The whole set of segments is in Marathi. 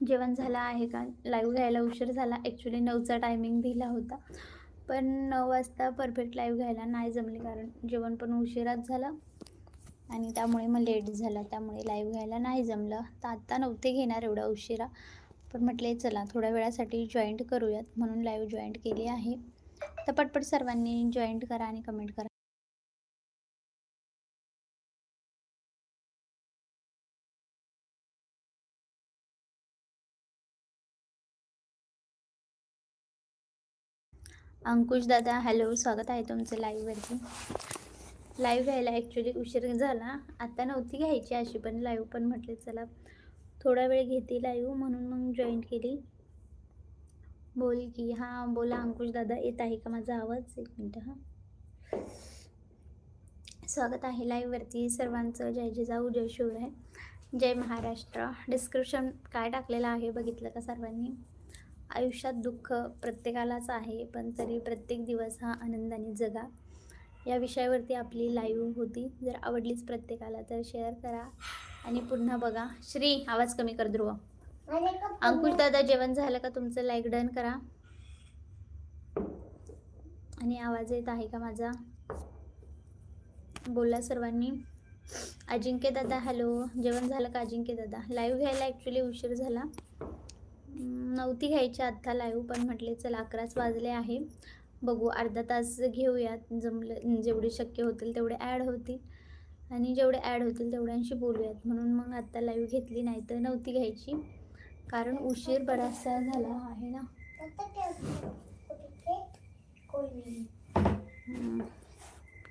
जेवण झालं आहे का? लाईव्ह घ्यायला उशीर झाला. ॲक्च्युली नऊचा टायमिंग दिला होता. पण नऊ वाजता परफेक्ट लाईव्ह घ्यायला नाही जमले कारण जेवण पण उशिराच झालं. आणि त्यामुळे मग लेट झाला. त्यामुळे लाईव्ह घ्यायला नाही जमलं. तर आत्ता नव्हते घेणार एवढा उशिरा. पण म्हटले चला थोड्या वेळासाठी जॉईंट करूयात. म्हणून लाईव्ह जॉईंट केली आहे. तर पटपट सर्वांनी जॉईंट करा आणि कमेंट करा. अंकुश दादा हॅलो स्वागत आहे तुमचं लाईव्हवरती लाईव्ह घ्यायला ॲक्च्युली उशीर झाला. आता नव्हती घ्यायची अशी पण लाईव्ह पण म्हटले चला थोडा वेळ घेते लाईव्ह म्हणून मग जॉईन केली. बोल की हां बोला अंकुश दादा येत आहे का माझा आवाज? एक मिनटं हां. स्वागत आहे लाईव्हवरती सर्वांचं. जय जिजाऊ जय शिवराय जय महाराष्ट्र. डिस्क्रिप्शन काय टाकलेलं आहे बघितलं का सर्वांनी? आयुष्यात दुःख प्रत्येकालाच आहे पण तरी प्रत्येक दिवस हा आनंदाने जगा. या विषयावरती आपली लाईव्ह होती. जर आवडलीच प्रत्येकाला तर शेअर करा आणि पुन्हा बघा. श्री आवाज कमी कर ध्रुव. अंकुश दादा जेवण झालं का तुमचं? लाईक डन करा. आणि आवाज येत आहे का माझा? बोला सर्वांनी. अजिंक्य दादा हॅलो जेवण झालं का अजिंक्य दादा? लाईव्ह घ्यायला ॲक्च्युली उशीर झाला. नव्हती घ्यायची आत्ता लाईव्ह पण म्हटले चला अकराच वाजले आहे. बघू अर्धा तास घेऊयात. जमलं जेवढे शक्य होतील तेवढे ॲड होतील. आणि जेवढे ॲड होतील तेवढ्यांशी बोलूयात. म्हणून मग आत्ता लाईव्ह घेतली नाही तर नव्हती घ्यायची. कारण उशीर बराचसा झाला आहे ना.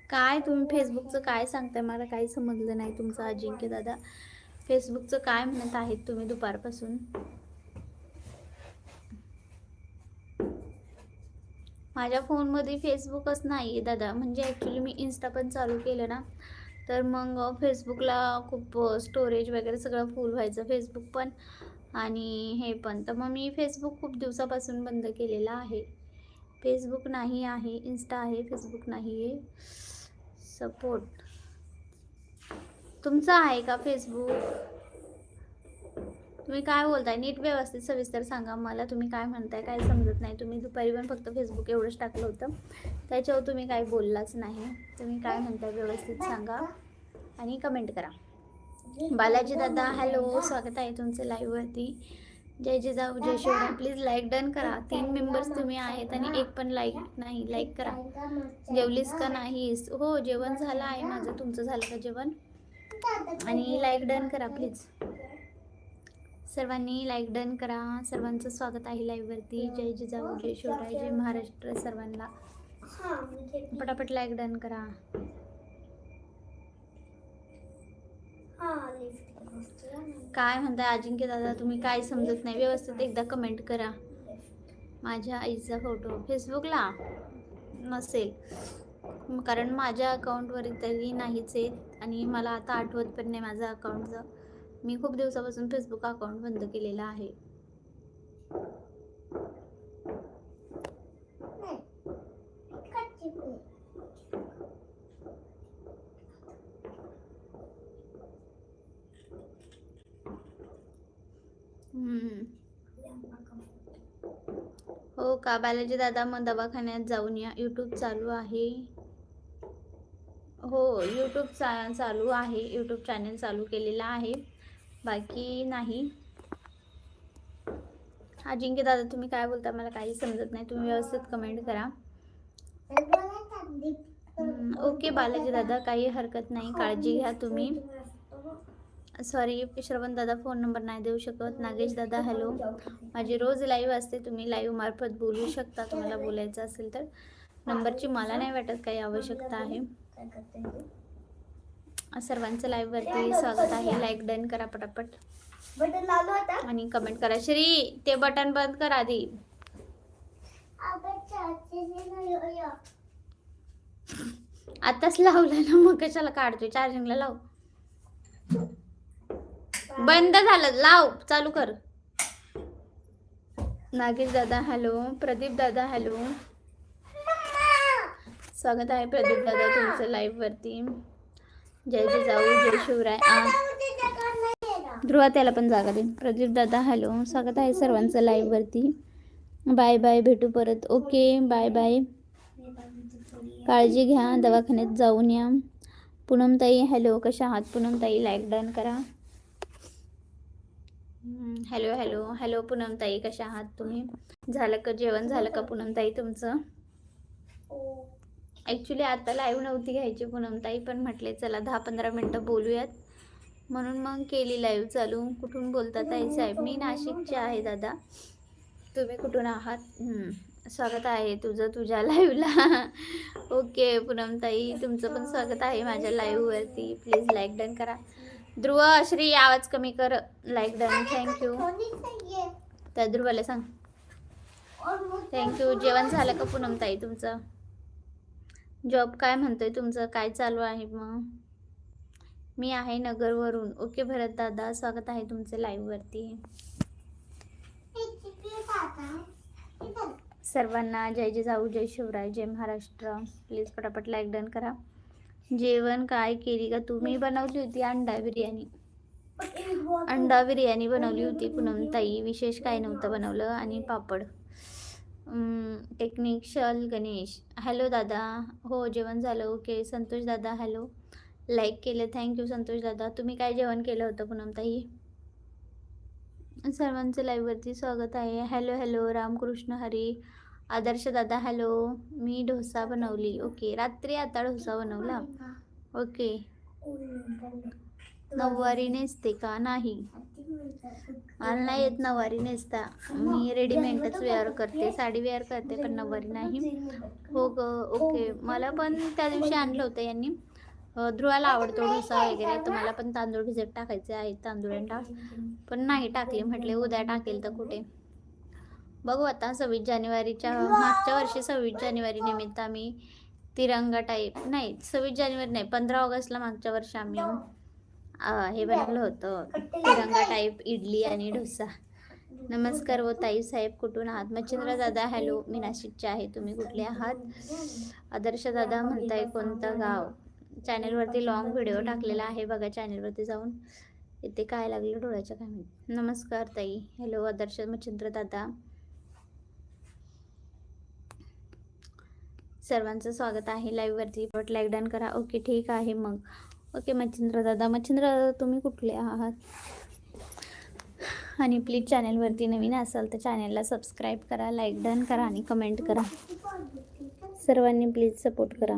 काय तुम्ही फेसबुकचं काय सांगताय? मला काही समजलं नाही तुमचं अजिंक्य दादा. फेसबुकचं काय म्हणत आहेत तुम्ही दुपारपासून? माझ्या फोनमध्ये फेसबुकच नाही आहे दादा. म्हणजे ॲक्च्युली मी इन्स्टा पण चालू केलं ना. तर मग फेसबुकला खूप स्टोरेज वगैरे सगळं फुल व्हायचं फेसबुक पण. आणि हे पण. तर मग मी फेसबुक खूप दिवसापासून बंद केलेला आहे. फेसबुक नाही आहे इन्स्टा आहे फेसबुक नाही आहे. सपोर्ट तुमचं आहे का फेसबुक तुम्ही काय बोलताय? नीट व्यवस्थित सविस्तर सांगा मला. तुम्ही काय म्हणताय काय समजत नाही. तुम्ही दुपारी पण फक्त फेसबुक एवढंच टाकलं होतं. त्याच्यावर तुम्ही काही बोललाच नाही. तुम्ही काय म्हणताय व्यवस्थित सांगा आणि कमेंट करा. बालाजी दादा हॅलो स्वागत आहे तुमचं लाईव्हवरती जय जिजाऊ जय शिवराय. प्लीज लाईक डन करा. तीन मेंबर्स तुम्ही आहेत आणि एक पण लाईक नाही. लाईक करा. जेवलीस का नाहीस? हो जेवण झालं आहे माझं. तुमचं झालं का जेवण? आणि लाईक डन करा प्लीज सर्वांनी लाईक डन करा. सर्वांचं स्वागत आहे लाईव्हवरती जय जिजाऊ जय शिवराय जय महाराष्ट्र सर्वांना. पटापट लाईक डन करा. काय म्हणताय अजिंक्य दादा? तुम्ही काय समजत नाही? व्यवस्थित एकदा कमेंट करा. माझ्या आईचा फोटो फेसबुकला नसेल. कारण माझ्या अकाउंटवर तरी नाहीच आहेत आणि मला आता आठवत पण नाही माझं अकाउंटचं मी खूप दिवसापासून फेसबुक अकाउंट बंद केलेलं आहे. हो का? बालाजी दादा मग दवाखान्यात जाऊन या. यूट्यूब चालू आहे. हो यूट्यूब चा चालू आहे. यूट्यूब चॅनल चालू केलेला आहे. बाकी नाही. अजिंक्य दादा तुम्ही काय बोलता? मला काही समजत नाही. तुम्ही व्यवस्थित कमेंट करा. ओके बालाजी दादा काही हरकत नाही. काळजी घ्या तुम्ही. सॉरी श्रवण दादा फोन नंबर नाही देऊ शकत. नागेश दादा हॅलो माझी रोज लाईव्ह असते. तुम्ही लाईव्ह मार्फत बोलू शकता. तुम्हाला बोलायचं असेल तर. नंबरची मला नाही वाटत काही आवश्यकता आहे. सर्वांचं लाईव्हवरती स्वागत आहे. लाईक डन करा पटापट. बटन लावलं होतं. आणि कमेंट करा. श्री ते बटन बंद करा आधी. आताच लावलं ना मग कशाला काढतोय? चार्जिंगला लाव. बंद झालं. लाव. चालू कर. नागेश दादा हॅलो प्रदीप दादा हॅलो स्वागत आहे प्रदीप दादा तुमचं लाईव्ह वरती. जय जिजाऊ जय शिवराय. ध्रुवा त्याला पण जागा दे. प्रदीप दादा हॅलो. स्वागत आहे सर्वांचं लाईव्हवरती बाय बाय भेटू परत. ओके बाय बाय काळजी घ्या. दवाखान्यात जाऊन या. पूनमताई हॅलो. कशा आहात? पूनमताई लाईक डन करा. Hello hello. हॅलो पूनमताई. कशा आहात तुम्ही? झालं का जेवण? झालं का पूनमताई तुमचं? ॲक्च्युली आता लाईव्ह नव्हती घ्यायची पूनमताई पण म्हटले चला दहा पंधरा मिनटं बोलूयात. म्हणून मग केली लाईव्ह चालू. कुठून बोलतात ताई साहेब? मी नाशिकचे आहे दादा. तुम्ही कुठून आहात? स्वागत आहे तुझं तुझ्या लाईव्हला ओके पूनमताई तुमचं पण स्वागत आहे माझ्या लाईव्हवरती प्लीज लाईक डन करा. ध्रुव श्री आवाज कमी कर. लाईक डन थँक्यू तर त्या ध्रुवाला सांग. थँक्यू जेवण झालं का पूनमताई तुमचं? जॉब काय म्हणतोय तुमचं? काय चालू आहे मग? मी आहे नगरवरून. ओके भरत दादा स्वागत आहे तुमचे लाईव्हवरती सर्वांना जय जय जाऊ जय शिवराय जय महाराष्ट्र. प्लीज पटापट लाईक डन करा. जेवण काय केली का तुम्ही बनवली होती अंडा बिर्याणी. अंडा बिर्याणी बनवली होती पूनमताई विशेष काय नव्हतं बनवलं? आणि पापड. टेक्निकल गणेश. हॅलो दादा. हो जेवण झालं. ओके संतोष दादा हॅलो लाईक केलं. थँक्यू संतोष दादा. तुम्ही काय जेवण केलं होतं पूनमताई सर्वांचं लाईव्हवरती स्वागत आहे. Hello hello Ramkrishna Hari. आदर्श दादा हॅलो मी डोसा बनवली. ओके रात्री आता डोसा बनवला. ओके. नऊवारी नेसते का? नाही. मला नाही येत नऊवारी नेसता. मी रेडीमेडच वेअर करते साडी वेअर करते पण नऊवारी नाही. हो ग ओके मला पण त्या दिवशी आणलं होतं यांनी. ध्रुवाला आवडतो डोसा वगैरे तर मला पण तांदूळ भिजत टाकायचे आहेत तांदूळ आणि डाळ पण नाही टाकले म्हटले उद्या टाकेल तर कुठे? बघू आता सव्वीस जानेवारीच्या मागच्या वर्षी सव्वीस जानेवारी निमित्त आम्ही तिरंगा टाईप नाही सव्वीस जानेवारी नाही पंधरा ऑगस्टला मागच्या वर्षी आम्ही हे बनवलं होतं. तिरंगा टाईप इडली आणि डोसा. नमस्कार व ताई साहेब कुठून आहात? मच्छिंद्र दादा हॅलो. मी नाशिकचे आहे. तुम्ही कुठले आहात? आदर्श दादा म्हणताय कोणतं गाव? चॅनेलवरती लॉंग व्हिडिओ टाकलेला आहे. बघा चॅनेलवरती जाऊन. इथे काय लागलं डोळ्याच्या काय नमस्कार ताई. हॅलो आदर्श मच्छिंद्र दादा. सर्वांचं स्वागत आहे. लाईव्हवरती बट लाईक डन करा. ओके ठीक आहे मग. ओके मच्छिंद्र दादा. मच्छिंद्र दादा तुम्ही कुठले आहात? आणि प्लीज चॅनेलवरती नवीन असाल तर चॅनेलला सबस्क्राईब करा लाईक डन करा आणि कमेंट करा. सर्वांनी प्लीज सपोर्ट करा.